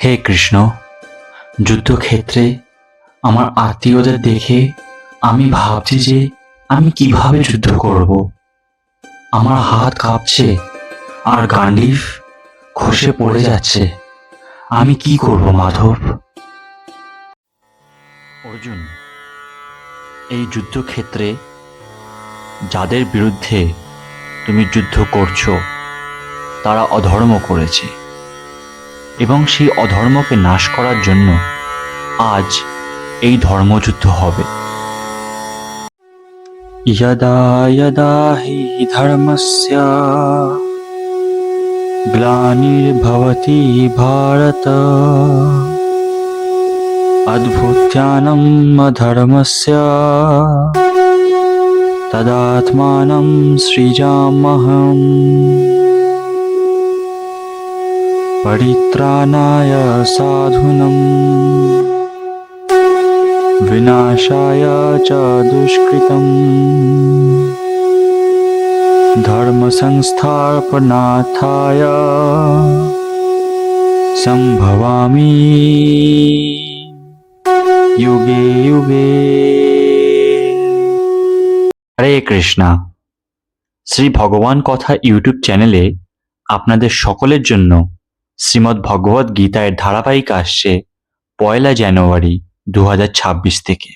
হে কৃষ্ণ, যুদ্ধক্ষেত্রে আমার আত্মীয়দের দেখে আমি ভাবছি যে আমি কীভাবে যুদ্ধ করব। আমার হাত কাঁপছে আর গান্ডিফ খসে পড়ে যাচ্ছে। আমি কি করব, মাধব? অর্জুন, এই যুদ্ধক্ষেত্রে যাদের বিরুদ্ধে তুমি যুদ্ধ করছ, তারা অধর্ম করেছে। এবং সেই অধর্মকে নাশ করার জন্য আজ এই ধর্মযুদ্ধ হবে यदा यदा हि धर्मस्य ग्लानिर्भवति भारत अद्भुत्यानम् अधर्मस्य तदात्मानं सृजाम्यहम् परित्राणाय साधूनम् विनाशाय च दुष्कृतम् धर्मसंस्थापनार्थाय सम्भवामि युगे युगे হরে কৃষ্ণা শ্রী ভগবান কথা ইউটিউব চ্যানেলে আপনাদের সকলের জন্য শ্রীমদ্ ভগবদ্ গীতায় ধারাবাহিক আসছে পয়লা জানুয়ারি দু হাজার ছাব্বিশ থেকে।